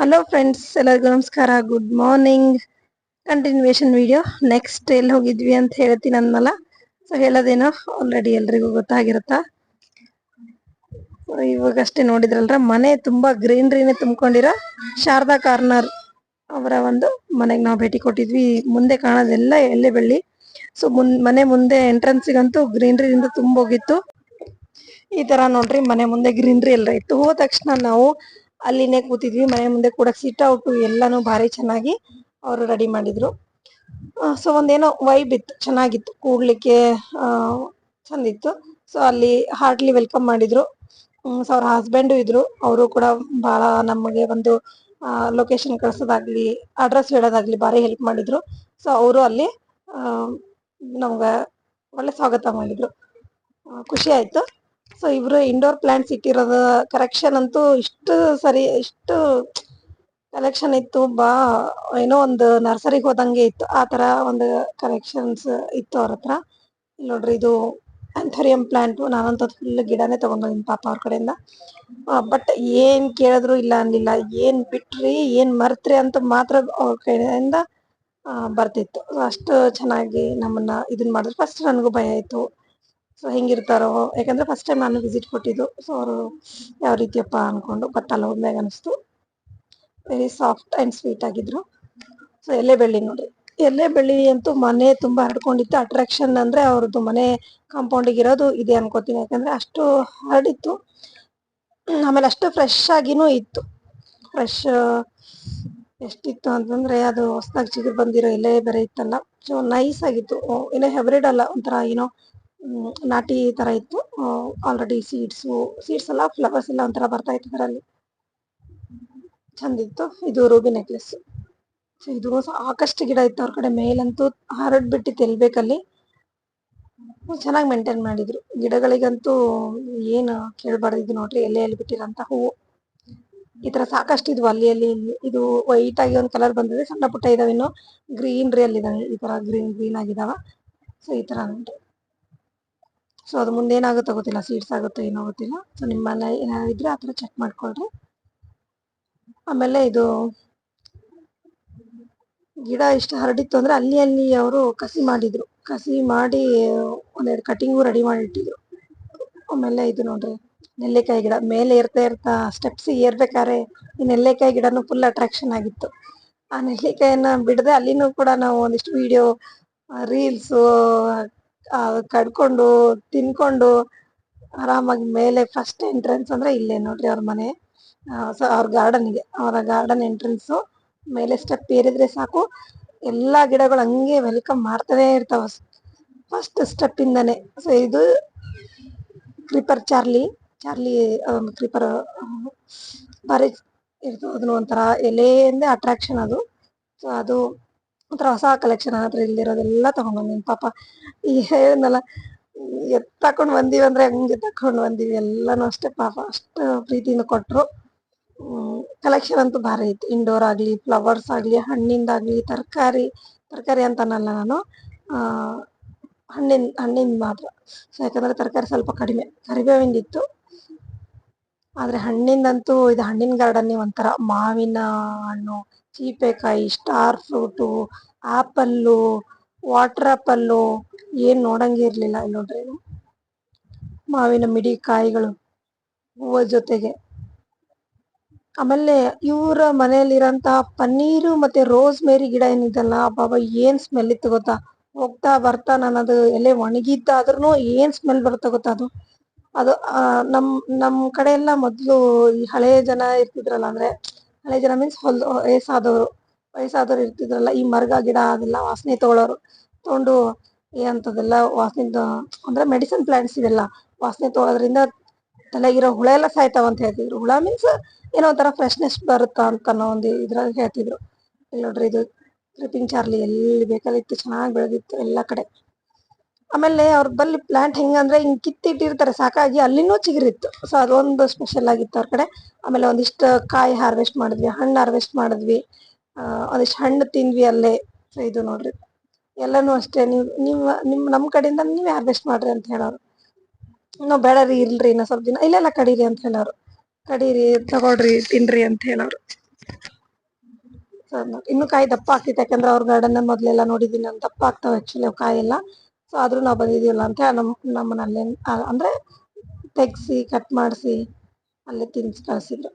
Hello friends ಎಲ್ಲರಿಗೂ ನಮಸ್ಕಾರ. Good morning continuation video next ಎಲ್ಲಿ ಹೋಗಿದ್ವಿ ಅಂತ ಹೇಳ್ತೀನಿ ಅಂದ್ನಲ್ಲ? ಸೊ ಹೇಳೋದೇನೋ ಆಲ್ರೆಡಿ ಎಲ್ರಿಗೂ ಗೊತ್ತಾಗಿರುತ್ತಾ? ಇವಾಗಷ್ಟೇ ನೋಡಿದ್ರಲ್ರ? ಮನೆ ತುಂಬಾ ಗ್ರೀನರಿನೇ ತುಂಬಿಕೊಂಡಿರೋ ಶಾರದಾ ಕಾರ್ನರ್ ಅವರ ಒಂದು ಮನೆಗೆ ನಾವು ಭೇಟಿ ಕೊಟ್ಟಿದ್ವಿ. ಮುಂದೆ ಕಾಣೋದೆಲ್ಲ ಎಲ್ಲೆ ಬೆಳ್ಳಿ. ಸೊ ಮುನ್, ಮನೆ ಮುಂದೆ ಎಂಟ್ರೆನ್ಸಿಗಂತೂ ಗ್ರೀನರಿಯಿಂದ ತುಂಬೋಗಿತ್ತು. ಈ ತರ ನೋಡ್ರಿ, ಮನೆ ಮುಂದೆ ಗ್ರೀನ್ರಿ ಎಲ್ಲ ಇತ್ತು. ಹೋದ ತಕ್ಷಣ ನಾವು ಅಲ್ಲಿನೇ ಕೂತಿದ್ವಿ, ಮನೆ ಮುಂದೆ ಕೂಡ ಸಿಟ್ ಔಟು ಎಲ್ಲಾನು ಭಾರಿ ಚೆನ್ನಾಗಿ ಅವರು ರೆಡಿ ಮಾಡಿದ್ರು. ಸೊ ಒಂದೇನೋ ವೈಬ್ ಇತ್ತು, ಚೆನ್ನಾಗಿತ್ತು, ಕೂಡ್ಲಿಕ್ಕೆ ಚಂದಿತ್ತು. ಸೊ ಅಲ್ಲಿ ಹಾರ್ಟ್ಲಿ ವೆಲ್ಕಮ್ ಮಾಡಿದ್ರು. ಸೊ ಅವ್ರ ಹಸ್ಬೆಂಡು ಇದ್ರು. ಅವರು ಕೂಡ ಬಹಳ ನಮಗೆ ಒಂದು ಲೊಕೇಶನ್ ಕಳ್ಸೋದಾಗ್ಲಿ ಅಡ್ರೆಸ್ ಹೇಳೋದಾಗ್ಲಿ ಭಾರಿ ಹೆಲ್ಪ್ ಮಾಡಿದ್ರು. ಸೊ ಅವರು ಅಲ್ಲಿ ನಮ್ಗ ಒಳ್ಳೆ ಸ್ವಾಗತ ಮಾಡಿದ್ರು. ಖುಷಿ ಆಯ್ತು. ಸೊ ಇವರು ಇಂಡೋರ್ ಪ್ಲಾಂಟ್ಸ್ ಇಟ್ಟಿರೋದು ಕರೆಕ್ಷನ್ ಅಂತೂ ಇಷ್ಟು ಸರಿ, ಇಷ್ಟು ಕಲೆಕ್ಷನ್ ಇತ್ತು. ಬಾ, ಏನೋ ಒಂದು ನರ್ಸರಿಗೆ ಹೋದಂಗೆ ಇತ್ತು. ಆ ತರ ಒಂದು ಕಲೆಕ್ಷನ್ಸ್ ಇತ್ತು ಅವ್ರ ಹತ್ರ. ನೋಡ್ರಿ, ಇದು ಆಂಥೋರಿಯಂ ಪ್ಲಾಂಟ್ ನಾನಂತ ಫುಲ್ ಗಿಡನೇ ತಗೊಂಡ್ ಪಾಪ ಅವ್ರ ಕಡೆಯಿಂದ. ಬಟ್ ಏನ್ ಕೇಳಿದ್ರು ಇಲ್ಲ ಅನ್ಲಿಲ್ಲ. ಏನ್ ಬಿಟ್ರಿ, ಏನ್ ಮರ್ತ್ರಿ ಅಂತ ಮಾತ್ರ ಅವ್ರ ಕಡೆಯಿಂದ ಬರ್ತಿತ್ತು. ಅಷ್ಟು ಚೆನ್ನಾಗಿ ನಮ್ಮನ್ನ ಇದನ್ ಮಾಡಿದ್ರು. ಫಸ್ಟ್ ನನಗೂ ಭಯ ಆಯ್ತು. ಸೊ ಹೆಂಗಿರ್ತಾರೋ, ಯಾಕಂದ್ರೆ ಫಸ್ಟ್ ಟೈಮ್ ನಾನು ವಿಸಿಟ್ ಕೊಟ್ಟಿದ್ದು. ಸೊ ಅವರು ಯಾವ ರೀತಿಯಪ್ಪ ಅನ್ಕೊಂಡು ಬಟ್ ಅಲ್ಲಿ ಹೋದ್ಮ್ಯಾಗ ಅನಿಸ್ತು. ವೆರಿ ಸಾಫ್ಟ್ ಅಂಡ್ ಸ್ವೀಟ್ ಆಗಿದ್ರು. ಸೊ ಎಲೆ ಬೆಳ್ಳಿ ನೋಡಿ ಎಲೆ ಬೆಳ್ಳಿ ಅಂತೂ ಮನೆ ತುಂಬಾ ಹರಡ್ಕೊಂಡಿತ್ತು ಅಟ್ರಾಕ್ಷನ್ ಅಂದ್ರೆ ಅವ್ರದ್ದು ಮನೆ ಕಾಂಪೌಂಡಿಗೆ ಇರೋದು ಇದೆ ಅನ್ಕೋತೀನಿ. ಯಾಕಂದ್ರೆ ಅಷ್ಟು ಹರಡಿತ್ತು. ಆಮೇಲೆ ಅಷ್ಟು ಫ್ರೆಶ್ ಆಗಿನೂ ಇತ್ತು. ಫ್ರೆಶ್ ಎಷ್ಟಿತ್ತು ಅಂತಂದ್ರೆ ಅದು ಹೊಸದಾಗಿ ಚಿಗುರು ಬಂದಿರೋ ಎಲೆ ಬೇರೆ ಇತ್ತಲ್ಲ. ಸೊ ನೈಸ್ ಆಗಿತ್ತು. ಏನೋ ಹೆಬ್ರಿಡ್ ಅಲ್ಲ. ಒಂಥರ ಏನೋ ನಾಟಿ ತರ ಇತ್ತು. ಆಲ್ರೆಡಿ ಸೀಡ್ಸ್ ಸೀಡ್ಸ್ ಎಲ್ಲ ಫ್ಲವರ್ಸ್ ಎಲ್ಲ ಒಂಥರ ಬರ್ತಾ ಇತ್ತು ಅದರಲ್ಲಿ. ಚಂದಿತ್ತು. ಇದು ರೂಬಿ ನೆಕ್ಲೆಸ್ ಸೊ ಇದು ಸಾಕಷ್ಟು ಗಿಡ ಇತ್ತು ಅವ್ರ ಕಡೆ ಮೇಲಂತೂ ಹರಡ್ ಬಿಟ್ಟಿತ್ತು ಎಲ್ ಬೇಕಲ್ಲಿ ಚೆನ್ನಾಗಿ ಮೇಂಟೈನ್ ಮಾಡಿದ್ರು. ಗಿಡಗಳಿಗಂತೂ ಏನು ಕೇಳಬಾರ್ದು. ಇದು ನೋಡ್ರಿ ಎಲೆಯಲ್ಲಿ ಬಿಟ್ಟಿರೋಂಥ ಹೂವು. ಈ ತರ ಸಾಕಷ್ಟು ಇದ್ವು ಅಲ್ಲಿ ಅಲ್ಲಿ ಇದು ವೈಟ್ ಆಗಿ ಒಂದು ಕಲರ್ ಬಂದಿದೆ. ಸಣ್ಣ ಪುಟ್ಟ ಇದಾವೆ ಇನ್ನು. ಗ್ರೀನ್ರಿ ಅಲ್ಲಿ ಇದಾವೆ ಈ ತರ ಗ್ರೀನ್ ಗ್ರೀನ್ ಆಗಿದಾವ. ಸೊ ಈ ತರ ನೋಡ್ರಿ ಸೊ ಅದು ಮುಂದೆ ಏನಾಗುತ್ತೋ ಗೊತ್ತಿಲ್ಲ. ಸೀಡ್ಸ್ ಆಗುತ್ತೋ ಏನೋ ಗೊತ್ತಿಲ್ಲ. ಸೊ ನಿಮ್ಮ ಮನೆ ಏನಾದ್ರು ಇದ್ರೆ ಆ ಥರ ಚೆಕ್ ಮಾಡ್ಕೊಳ್ರಿ. ಆಮೇಲೆ ಇದು ಗಿಡ ಇಷ್ಟು ಹರಡಿತ್ತು ಅಂದ್ರೆ ಅಲ್ಲಿ ಅಲ್ಲಿ ಅವರು ಕಸಿ ಮಾಡಿದ್ರು. ಕಸಿ ಮಾಡಿ ಒಂದೆರಡು ಕಟಿಂಗು ರೆಡಿ ಮಾಡಿ ಇಟ್ಟಿದ್ರು. ಆಮೇಲೆ ಇದು ನೋಡ್ರಿ, ನೆಲ್ಲಿಕಾಯಿ ಗಿಡ. ಮೇಲೆ ಏರ್ತಾ ಇರ್ತಾ ಸ್ಟೆಪ್ಸ್ ಏರ್ಬೇಕಾದ್ರೆ ಈ ನೆಲ್ಲಿಕಾಯಿ ಗಿಡನೂ ಫುಲ್ ಅಟ್ರಾಕ್ಷನ್ ಆಗಿತ್ತು. ಆ ನೆಲ್ಲಿಕಾಯನ್ನ ಬಿಡದೆ ಅಲ್ಲಿನೂ ಕೂಡ ನಾವು ಒಂದಿಷ್ಟು ವಿಡಿಯೋ ರೀಲ್ಸು ಕಡ್ಕೊಂಡು, ತಿನ್ಕೊಂಡು ಆರಾಮಾಗಿ ಮೇಲೆ ಫಸ್ಟ್ ಎಂಟ್ರೆನ್ಸ್ ಅಂದ್ರೆ ಇಲ್ಲೇ ನೋಡ್ರಿ ಅವ್ರ ಮನೆ. ಅವ್ರ ಗಾರ್ಡನ್ಗೆ ಅವರ ಗಾರ್ಡನ್ ಎಂಟ್ರೆನ್ಸು ಮೇಲೆ ಸ್ಟೆಪ್ ಏರಿದ್ರೆ ಸಾಕು. ಎಲ್ಲಾ ಗಿಡಗಳು ಹಂಗೆ ವೆಲ್ಕಮ್ ಮಾಡ್ತಾನೆ ಇರ್ತಾವ. ಫಸ್ಟ್ ಸ್ಟೆಪ್ ಇಂದಾನೆ. ಸೊ ಇದು ಕ್ರಿಪರ್ ಚಾರ್ಲಿ ಚಾರ್ಲಿ ಕ್ರಿಪರ್ ಭಾರಿ ಇರ್ತದೆ. ಅದನ್ನು ಒಂಥರ ಎಲೆಯಿಂದ ಅಟ್ರಾಕ್ಷನ್ ಅದು. ಸೊ ಅದು ಒಂಥರ ಹೊಸ ಕಲೆಕ್ಷನ್ ಆದ್ರೆ ಇಲ್ಲಿರೋದೆಲ್ಲ ತಗೊಂಡ್ ಬಂದಿನಿ ಪಾಪ ಈ ಹೇಳಿದ್ನಲ್ಲ ಎತ್ ತಕೊಂಡ್ ಬಂದೀವಿ ಅಂದ್ರೆ ಹಂಗೆ ತಕೊಂಡ್ ಬಂದೀವಿ ಎಲ್ಲಾನು ಅಷ್ಟೇ ಪಾಪ, ಅಷ್ಟು ಪ್ರೀತಿಯಿಂದ ಕೊಟ್ರು. ಕಲೆಕ್ಷನ್ ಅಂತೂ ಭಾರಿ ಐತಿ ಇಂಡೋರ್ ಆಗ್ಲಿ ಫ್ಲವರ್ಸ್ ಆಗ್ಲಿ, ಹಣ್ಣಿಂದಾಗ್ಲಿ, ತರಕಾರಿ ತರಕಾರಿ ಅಂತ ಅನ್ನಲ್ಲ ನಾನು ಹಣ್ಣಿನ, ಹಣ್ಣಿಂದ ಮಾತ್ರ. ಸೊ ಯಾಕಂದ್ರೆ ತರಕಾರಿ ಸ್ವಲ್ಪ ಕಡಿಮೆ. ಕರಿಬೇವಿಂದಿತ್ತು ಆದ್ರೆ ಹಣ್ಣಿಂದಂತೂ ಇದು ಹಣ್ಣಿನ ಗಾರ್ಡನ್ ಒಂಥರ ಮಾವಿನ ಹಣ್ಣು ಚೀಪೆಕಾಯಿ star fruit apple water apple ಏನು ನೋಡಂಗೆ ಇರಲಿಲ್ಲ ನೋಡ್ರಿ ಮಾವಿನ ಮಿಡಿ ಕಾಯಿಗಳು ಹೂವ ಜೊತೆಗೆ. ಆಮೇಲೆ ಇವರ ಮನೆಯಲ್ಲಿರೋಂಥ ಪನ್ನೀರು ಮತ್ತೆ ರೋಸ್ ಮೇರಿ ಗಿಡ ಏನಿದಲ್ಲ ಬಾಬಾ ಏನ್ ಸ್ಮೆಲ್ ಇತ್ತು ಗೊತ್ತಾ? ಹೋಗ್ತಾ ಬರ್ತಾ ನಾನು ಅದು ಎಲೆ ಒಣಗಿದ್ದಾದ್ರೂ ಏನ್ ಸ್ಮೆಲ್ ಬರುತ್ತೆ ಗೊತ್ತಾ ಅದು? ಅದು ನಮ್ಮ ನಮ್ ನಮ್ ಕಡೆ ಎಲ್ಲ ಮೊದ್ಲು ಈ ಹಳೆಯ ಜನ ಇರ್ತಿದ್ರಲ್ಲ ಅಂದ್ರೆ ಹಳೆ ಜನ ಮೀನ್ಸ್ ಹೊಲ್ ವಯಸ್ಸಾದವರು ವಯಸ್ಸಾದವ್ರು ಇರ್ತಿದ್ರಲ್ಲ, ಈ ಮರಗ ಗಿಡ ಅದೆಲ್ಲ ವಾಸನೆ ತಗೊಳ್ಳೋರು ತಗೊಂಡು ಏನಂತದೆಲ್ಲ ವಾಸನೆ ಅಂದ್ರೆ ಮೆಡಿಸಿನ್ ಪ್ಲಾಂಟ್ಸ್ ಇದೆಲ್ಲ ವಾಸನೆ ತಗೊಳ್ಳೋದ್ರಿಂದ ತಲೆಗಿರೋ ಹುಳ ಎಲ್ಲ ಸಾಯ್ತಾವ ಅಂತ ಹೇಳ್ತಿದ್ರು. ಹುಳ ಮೀನ್ಸ್ ಏನೋ ಒಂಥರ ಫ್ರೆಶ್ನೆಸ್ ಬರುತ್ತಾ ಅಂತ ಅನ್ನೋ ಒಂದು ಇದ್ರಾಗ ಹೇಳ್ತಿದ್ರು. ನೋಡ್ರಿ ಇದು ಕ್ರಿಪಿಂಗ್ ಚಾರ್ಲಿ ಎಲ್ಲಿ ಬೇಕಲ್ಲಿ ಇತ್ತು, ಚೆನ್ನಾಗಿ ಬೆಳೆದಿತ್ತು ಎಲ್ಲ ಕಡೆ. ಆಮೇಲೆ ಅವ್ರ ಬಲ್ಲಿ ಪ್ಲಾಂಟ್ ಹೆಂಗಂದ್ರೆ ಹಿಂಗ್ ಕಿತ್ತಿಟ್ಟಿರ್ತಾರೆ, ಸಾಕಾಗಿ ಅಲ್ಲಿನೂ ಚಿಗುರಿತ್ತು. ಸೊ ಅದೊಂದು ಸ್ಪೆಷಲ್ ಆಗಿತ್ತು ಅವ್ರ ಕಡೆ. ಆಮೇಲೆ ಒಂದಿಷ್ಟು ಕಾಯಿ ಹಾರ್ವೆಸ್ಟ್ ಮಾಡಿದ್ವಿ, ಹಣ್ಣು ಹಾರ್ವೆಸ್ಟ್ ಮಾಡಿದ್ವಿ. ಒಂದಿಷ್ಟು ಹಣ್ಣು ತಿಂದ್ವಿ ಅಲ್ಲೇ. ಸೊ ಇದು ನೋಡ್ರಿ. ಎಲ್ಲಾನು ಅಷ್ಟೇ. ನೀವು ನಿಮ್ಮ ನಿಮ್, ನಮ್ ಕಡೆಯಿಂದ ನೀವೇ ಹಾರ್ವೆಸ್ಟ್ ಮಾಡ್ರಿ ಅಂತ ಹೇಳೋರು. ನಾವು ಬೇಡ ರೀ ಇಲ್ರಿ ಇನ್ನ ಸ್ವಲ್ಪ ದಿನ. ಇಲ್ಲೆಲ್ಲ ಕಡೀರಿ ಅಂತ ಹೇಳೋರು. ಕಡೀರಿ ತಗೊಳ್ರಿ ತಿನ್ರಿ ಅಂತ ಹೇಳೋರು. ಇನ್ನು ಕಾಯಿ ದಪ್ಪ ಆಗ್ತಿತ್ತು. ಯಾಕಂದ್ರೆ ಅವ್ರ ಗಾರ್ಡನ್ ಮೊದ್ಲೆಲ್ಲ ನೋಡಿದೀನಿ. ದಪ್ಪ ಆಗ್ತಾವ ಆಕ್ಚುಲಿ ಕಾಯಿ ಎಲ್ಲ ಸೊ ಆದ್ರೂ ನಾವು ಬಂದಿದೀವಲ್ಲ ಅಂತ ನಮ್ಮ ನಮ್ ನಮ್ಮನ್ನ ಅಲ್ಲೇ ಅಂದ್ರೆ ತೆಗ್ಸಿ ಕಟ್ ಮಾಡಿಸಿ ಅಲ್ಲೇ ತಿನ್ಸಿ ಕಳ್ಸಿದ್ರು.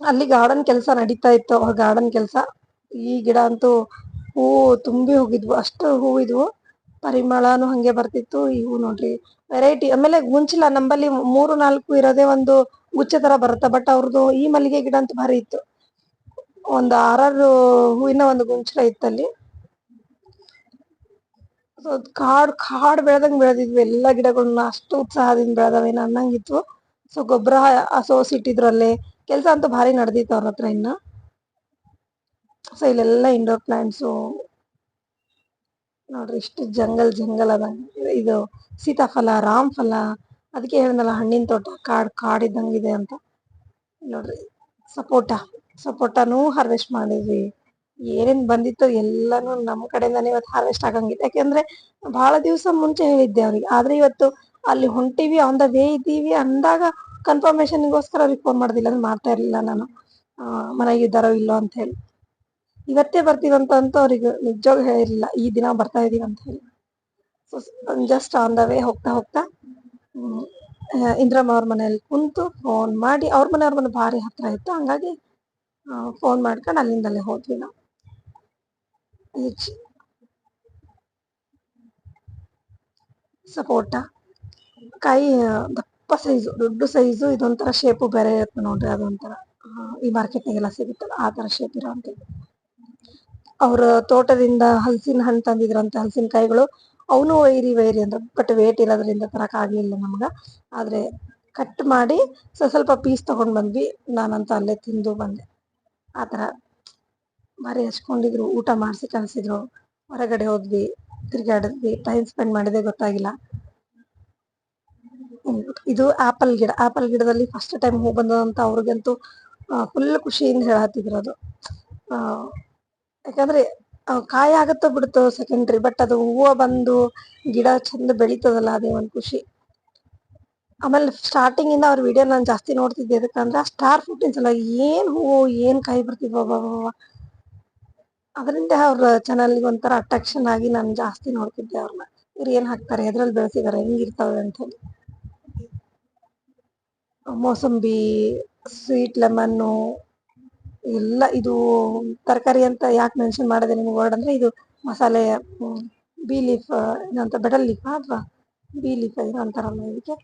ಅಲ್ಲಿ ಗಾರ್ಡನ್ ಕೆಲಸ ನಡೀತಾ ಇತ್ತು ಆ ಗಾರ್ಡನ್ ಕೆಲಸ. ಈ ಗಿಡ ಅಂತೂ ಹೂವು ತುಂಬಿ ಹೋಗಿದ್ವು, ಅಷ್ಟು ಹೂವು ಇದ್ವು. ಪರಿಮಳನು ಹಂಗೆ ಬರ್ತಿತ್ತು, ಈ ಹೂ ನೋಡ್ರಿ. ವೆರೈಟಿ ಆಮೇಲೆ ಗುಂಚಿಲ್ಲ ನಂಬಲ್ಲಿ ಮೂರು, ನಾಲ್ಕು ಇರೋದೇ ಒಂದು ಗುಚ್ಚ ತರ ಬರುತ್ತೆ ಬಟ್ ಅವ್ರದ್ದು ಈ ಮಲ್ಲಿಗೆ ಗಿಡ ಅಂತೂ ಭಾರಿ ಇತ್ತು. ಒಂದು ಆರಾರು ಹೂವಿನ ಒಂದು ಗುಂಚಲ ಇತ್ತಲ್ಲಿ. ಅದ್ ಕಾಡ್ ಕಾಡ್ ಬೆಳೆದಂಗ್ ಬೆಳೆದಿದ್ವಿ. ಎಲ್ಲ ಗಿಡಗಳನ್ನ ಅಷ್ಟು ಉತ್ಸಾಹದಿಂದ ಬೆಳೆದವೇನ ಅನ್ನಂಗಿತ್ತು. ಸೊ, ಗೊಬ್ಬರ ಸೋಸಿಟ್ಟಿದ್ರು ಅಲ್ಲೇ ಕೆಲಸ ಅಂತೂ ಭಾರಿ ನಡೆದಿತ್ತು ಅವ್ರ ಹತ್ರ ಇನ್ನ. ಸೊ, ಇಲ್ಲೆಲ್ಲ ಇಂಡೋರ್ ಪ್ಲಾಂಟ್ಸು ನೋಡ್ರಿ, ಇಷ್ಟು ಜಂಗಲ್ ಜಂಗಲ್ ಅದ. ಇದು ಸೀತಾಫಲ, ರಾಮಫಲ. ಅದಕ್ಕೆ ಹೇಳಿದ್ನಲ್ಲ, ಹಣ್ಣಿನ ತೋಟ, ಕಾಡ್ ಇದ್ದಂಗಿದೆ ಅಂತ. ನೋಡ್ರಿ, ಸಪೋಟ. ಸಪೋಟನೂ ಹಾರ್ವೆಸ್ಟ್ ಮಾಡಿದ್ವಿ. ಏನೇನ್ ಬಂದಿತ್ತು ಎಲ್ಲಾನು ನಮ್ ಕಡೆಯಿಂದಾನೇ ಇವತ್ತು ಹಾರ್ವೆಸ್ಟ್ ಆಗಂಗಿತ್ತು. ಯಾಕೆಂದ್ರೆ ಬಹಳ ದಿವಸ ಮುಂಚೆ ಹೇಳಿದ್ದೆ ಅವ್ರಿಗೆ. ಆದ್ರೆ ಇವತ್ತು ಅಲ್ಲಿ ಹೊಂಟಿವಿ ಆನ್ ದ ವೇ ಇದ್ದೀವಿ ಅಂದಾಗ ಕನ್ಫರ್ಮೇಶನ್ಗೋಸ್ಕರ ಅವ್ರಿಗೆ ಫೋನ್ ಮಾಡ್ದಿಲ್ಲ. ಅಂದ್ರೆ ಮಾಡ್ತಾ ಇರ್ಲಿಲ್ಲ ನಾನು. ಆ, ಮನೆಗೆ ಇದ್ದಾರೋ ಇಲ್ಲೋ ಅಂತ ಹೇಳಿ. ಇವತ್ತೇ ಬರ್ತೀವಂತ ಅಂತ ಅವ್ರಿಗೆ ನಿಜವಾಗ ಹೇಳಿರ್ಲಿಲ್ಲ. ಈ ದಿನ ಬರ್ತಾ ಇದೀವಿ ಅಂತ ಹೇಳಿ. So just on the way ಹೋಗ್ತಾ ಹೋಗ್ತಾ ಇಂದ್ರಮ್ಮ ಅವ್ರ ಮನೆಯಲ್ಲಿ ಕುಂತು ಫೋನ್ ಮಾಡಿ ಅವ್ರ ಮನೆ ಅವ್ರ ಮನೆ ಭಾರಿ ಹತ್ರ ಇತ್ತು. ಹಂಗಾಗಿ ಫೋನ್ ಮಾಡ್ಕೊಂಡು ಅಲ್ಲಿಂದಲೇ ಹೋದ್ವಿ ನಾವು. ಸಪೋಟ ಕೈ, ದಪ್ಪ ಸೈಜು, ದೊಡ್ಡ ಸೈಜು, ಇದೊಂಥರ ಶೇಪು ಬೇರೆ ಇರುತ್ತೆ ನೋಡ್ರಿ, ಅದೊಂಥರ ಈ ಮಾರ್ಕೆಟ್ನಾಗೆಲ್ಲ ಸಿಗುತ್ತಲ್ಲ, ಆ ಥರ ಶೇಪ್ ಇರೋವಂಥದ್ದು. ಅವ್ರ ತೋಟದಿಂದ ಹಲಸಿನ ಹಣ್ಣು ತಂದಿದ್ರಂತೆ ಹಲಸಿನಕಾಯಿಗಳು ಅವನು ವೈರಿ ವೈರಿ ಅಂದ್ರೆ ಬಟ್ ವೇಟ್ ಇರೋದ್ರಿಂದ ತರಕ್ ಆಗ್ಲಿಲ್ಲ ನಮ್ಗ. ಆದ್ರೆ ಕಟ್ ಮಾಡಿ ಸ್ವ- ಸ್ವಲ್ಪ ಪೀಸ್ ತಗೊಂಡ್ ಬಂದ್ವಿ, ನಾನಂತೂ ಅಲ್ಲೇ ತಿಂದು ಬಂದೆ. ಆ ತರ ಭಾರಿ ಹಚ್ಕೊಂಡಿದ್ರು, ಊಟ ಮಾಡಿಸಿ ಕಳ್ಸಿದ್ರು. ಹೊರಗಡೆ ಹೋದ್ವಿ ತಿರ್ಗಾಡಿದ್ವಿ ಟೈಮ್ ಸ್ಪೆಂಡ್ ಮಾಡಿದೆ ಗೊತ್ತಾಗಿಲ್ಲ. ಇದು ಆಪಲ್ ಗಿಡ ಆಪಲ್ ಗಿಡದಲ್ಲಿ ಫಸ್ಟ್ ಟೈಮ್ ಹೂ ಬಂದದಂತ ಅವ್ರಿಗಂತೂ ಫುಲ್ ಖುಷಿಯಿಂದ ಹೇಳತ್ತಿದ್ರು ಅದು. ಯಾಕಂದ್ರೆ ಕಾಯಿ ಆಗತ್ತೋ ಬಿಡುತ್ತೋ ಸೆಕೆಂಡ್ರಿ ಬಟ್ ಅದು ಹೂವು ಬಂದು ಗಿಡ ಚಂದ ಬೆಳೀತದಲ್ಲ, ಅದೇ ಒಂದು ಖುಷಿ. ಆಮೇಲೆ ಸ್ಟಾರ್ಟಿಂಗ್ ಇಂದ ಅವ್ರ ವಿಡಿಯೋ ನಾನು ಜಾಸ್ತಿ ನೋಡ್ತಿದ್ದೆ ಅದಕ್ಕಂದ್ರೆ ಸ್ಟಾರ್ ಫ್ರೂಟಿನ ಸಲ ಏನ್ ಹೂವು, ಏನ್ ಕಾಯಿ ಬರ್ತಿದ್ವು. ಅದರಿಂದ ಅವ್ರ ಚಾನಲ್ಗೆ ಒಂಥರ ಅಟ್ರಾಕ್ಷನ್ ಆಗಿ ನಾನು ಜಾಸ್ತಿ ನೋಡ್ತಿದ್ದೆ ಅವ್ರನ್ನ ಇವ್ರು ಏನ್ ಹಾಕ್ತಾರೆ, ಎದ್ರಲ್ಲಿ ಬೆಳೆಸಿದಾರೆ ಹೆಂಗಿರ್ತಾವೆ ಅಂತ ಹೇಳಿ. ಮೋಸಂಬಿ ಸ್ವೀಟ್ ಲೆಮನ್ನು ಎಲ್ಲ ಇದು ತರಕಾರಿ ಅಂತ ಯಾಕೆ ಮೆನ್ಷನ್ ಮಾಡಿದೆ ನಿಮ್ಗೆ ವರ್ಡ್ ಅಂದ್ರೆ ಇದು ಮಸಾಲೆ ಬಿ ಲೀಫ್ ಏನಂತ ಬೆಡಲ್ ಲೀಫ್ ಅಥವಾ? ಬಿ ಲೀಫ್ ಏನೋ ಅಂತಾರಲ್ಲ ಇದಕ್ಕೆ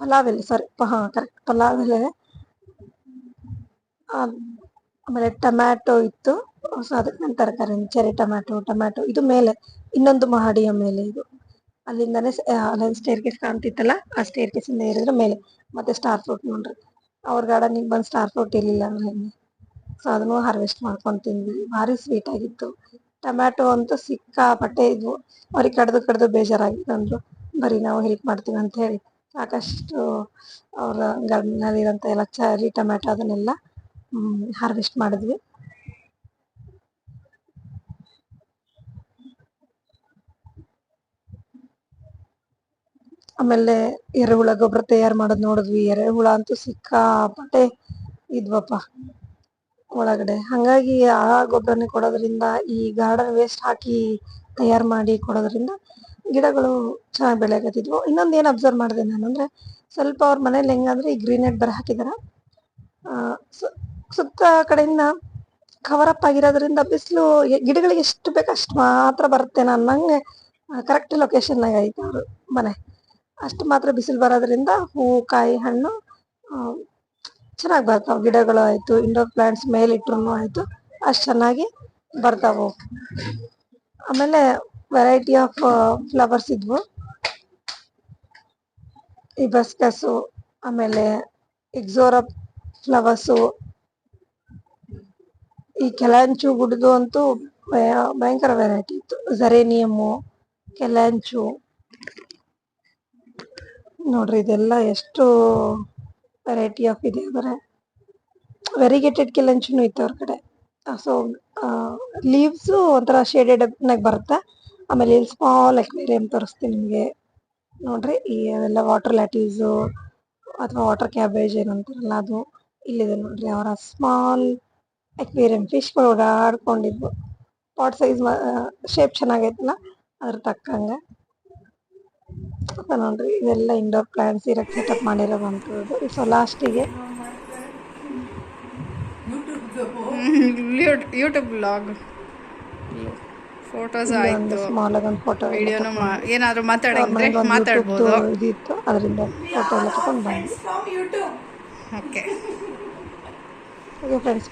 ಪಲಾವ್ ಎಲೆ ಸಾರಿ ಹಾ ಕರೆಕ್ಟ್ ಪಲಾವ್ ಎಲೆ ಆಮೇಲೆ ಟೊಮ್ಯಾಟೊ ಇತ್ತು. ಸೊ ಅದಕ್ಕೆ ನಾನು ತರಕಾರಿ ಚೆರಿ ಟೊಮ್ಯಾಟೊ ಟೊಮ್ಯಾಟೊ ಇದು ಮೇಲೆ, ಇನ್ನೊಂದು ಮಹಡಿಯ ಮೇಲೆ ಇದು. ಅಲ್ಲಿಂದಲೇ ಅಲ್ಲೊಂದು ಸ್ಟೇರ್ ಕೇಸ್ ಕಾಣ್ತಿತ್ತಲ್ಲ, ಆ ಸ್ಟೇರ್ ಕೇಸ್ ಇಂದ ಏರಿದ್ರೆ ಮೇಲೆ. ಮತ್ತೆ ಸ್ಟಾರ್ ಫ್ರೂಟ್ ನೋಡ್ರಿ. ಅವ್ರ ಗಾರ್ಡನಿಗೆ ಬಂದು ಸ್ಟಾರ್ ಫ್ರೂಟ್ ಇರಲಿಲ್ಲ ಅಂದ್ರೆ ಸೊ ಅದನ್ನು ಹಾರ್ವೆಸ್ಟ್ ಮಾಡ್ಕೊಂಡು ತಿಂದ್ವಿ. ಭಾರಿ ಸ್ವೀಟ್ ಆಗಿತ್ತು. ಟೊಮ್ಯಾಟೊ ಅಂತೂ ಸಿಕ್ಕಾಪಟ್ಟೆ ಇದ್ವು ಅವ್ರಿಗೆ ಕಡ್ದು ಕಡ್ದು ಬೇಜಾರಾಗಿತ್ತು ಅಂದ್ರು. ಬರೀ ನಾವು ಹೆಲ್ಪ್ ಮಾಡ್ತೀವಿ ಅಂತ ಹೇಳಿ ಸಾಕಷ್ಟು ಅವ್ರ ಗಾರ್ಡನಲ್ಲಿ ಇರೋಂಥ ಎಲ್ಲ ಚರಿ ಟೊಮ್ಯಾಟೊ ಅದನ್ನೆಲ್ಲ ಹಾರ್ವೆಸ್ಟ್ ಮಾಡಿದ್ವಿ. ಆಮೇಲೆ ಎರೆಹುಳ ಗೊಬ್ಬರ ತಯಾರು ಮಾಡೋದು ನೋಡಿದ್ವಿ. ಎರೆಹುಳ ಅಂತೂ ಸಿಕ್ಕಾಪಟ್ಟೆ ಇದ್ವಪ್ಪ ಒಳಗಡೆ. ಹಂಗಾಗಿ ಆ ಗೊಬ್ಬರನೇ ಕೊಡೋದ್ರಿಂದ ಈ ಗಾರ್ಡನ್ ವೇಸ್ಟ್ ಹಾಕಿ ತಯಾರು ಮಾಡಿ ಕೊಡೋದ್ರಿಂದ ಗಿಡಗಳು ಚೆನ್ನಾಗಿ ಬೆಳೆಯಕತ್ತಿದ್ವು. ಇನ್ನೊಂದು ಏನು ಅಬ್ಸರ್ವ್ ಮಾಡಿದೆ ನಾನು ಅಂದ್ರೆ ಸ್ವಲ್ಪ ಅವ್ರ ಮನೇಲಿ ಹೆಂಗಂದ್ರೆ ಈ ಗ್ರೀನ್ ನೆಟ್ ಬರ ಹಾಕಿದಾರ. ಸುತ್ತ ಕಡೆಯಿಂದ ಕವರ್ ಅಪ್ ಆಗಿರೋದ್ರಿಂದ ಬಿಸಿಲು ಗಿಡಗಳಿಗೆ ಎಷ್ಟು ಬೇಕು ಅಷ್ಟು ಮಾತ್ರ ಬರುತ್ತೆ ನಾನು ನಂಗೆ ಕರೆಕ್ಟ್ ಲೊಕೇಶನ್ನಾಗ ಐತೆ ಅವರು ಮನೆ. ಅಷ್ಟು ಮಾತ್ರ ಬಿಸಿಲು ಬರೋದ್ರಿಂದ ಹೂ, ಕಾಯಿ, ಹಣ್ಣು ಚೆನ್ನಾಗಿ ಬರ್ತಾವ ಗಿಡಗಳು ಆಯ್ತು ಇಂಡೋರ್ ಪ್ಲಾಂಟ್ಸ್ ಮೇಲಿಟ್ರು ಆಯ್ತು, ಅಷ್ಟು ಚೆನ್ನಾಗಿ ಬರ್ತಾವು. ಆಮೇಲೆ ವೆರೈಟಿ ಆಫ್ ಫ್ಲವರ್ಸ್ ಇದ್ವು. ಈ ಬಸ್ಕಸ್ಸು ಆಮೇಲೆ ಎಕ್ಸೋರ ಫ್ಲವರ್ಸು ಈ ಕೆಲಾಂಚು ಗುಡ್ದು ಅಂತೂ ಭಯ- ಭಯಂಕರ ವೆರೈಟಿ ಇತ್ತು. ಜರೇನಿಯಮ್ಮು ಕೆಲಾಂಚು ನೋಡ್ರಿ, ಇದೆಲ್ಲ ಎಷ್ಟು ವೆರೈಟಿ ಆಫ್ ಇದೆ ಅಂದ್ರೆ ವೆರಿಗೇಟೆಡ್ ಕೆಲಂಚುನು ಇತ್ತು ಅವ್ರ ಕಡೆ. ಸೊ ಲೀವ್ಸು ಒಂಥರ ಶೇಡೆಡ್ ನಾಗ ಬರುತ್ತೆ. ಆಮೇಲೆ ಇಲ್ಲಿ ಸ್ಮಾಲ್ ಅಕ್ವೇರಿಯಂ ತೋರಿಸ್ತೀನಿ ನಿಮಗೆ. ನೋಡ್ರಿ, ಈ ಅವೆಲ್ಲ ವಾಟರ್ ಲ್ಯಾಟೀಸು ಅಥವಾ ವಾಟರ್ ಕ್ಯಾಬೇಜ್ ಏನಂತಾರಲ್ಲ ಅದು. ಇಲ್ಲಿದೆ ನೋಡ್ರಿ, ಅವರ ಸ್ಮಾಲ್ ಅಕ್ವೇರಿಯಂ ಫಿಶ್ಗಳು ಓಡಾಡ್ಕೊಂಡಿದ್ವು ಪಾಟ್ ಸೈಜ್ ಶೇಪ್ ಚೆನ್ನಾಗೈತಲ್ಲ ಅದ್ರ ತಕ್ಕಂಗೆ. ನೋಡ್ರಿ ಇದೆಲ್ಲ ಇಂಡೋರ್ ಪ್ಲಾಂಟ್ಸ್ ಇರಕ್ಕೆ ಸೆಟಪ್ ಮಾಡಿರೋದಂಥದ್ದು ಸೊ ಲಾಸ್ಟಿಗೆ ಯೂಟ್ಯೂಬ್ ಬ್ಲಾಗ್ ಫೋಟೋಸ್ ಆಯ್ತು. ಸ್ಮಾಲ್ ಆಗಿ ಫೋಟೋ ವಿಡಿಯೋನು ಏನಾದರೂ ಮಾತಾಡಿದ್ರೆ ಮಾತಾಡ್ಬೋದು. ಇದಿತ್ತು. ಅದರಿಂದ ಫೋಟೋ ಎಲ್ಲ ತಗೊಂಡು ಬಂದ್ವಿ. Okay okay friends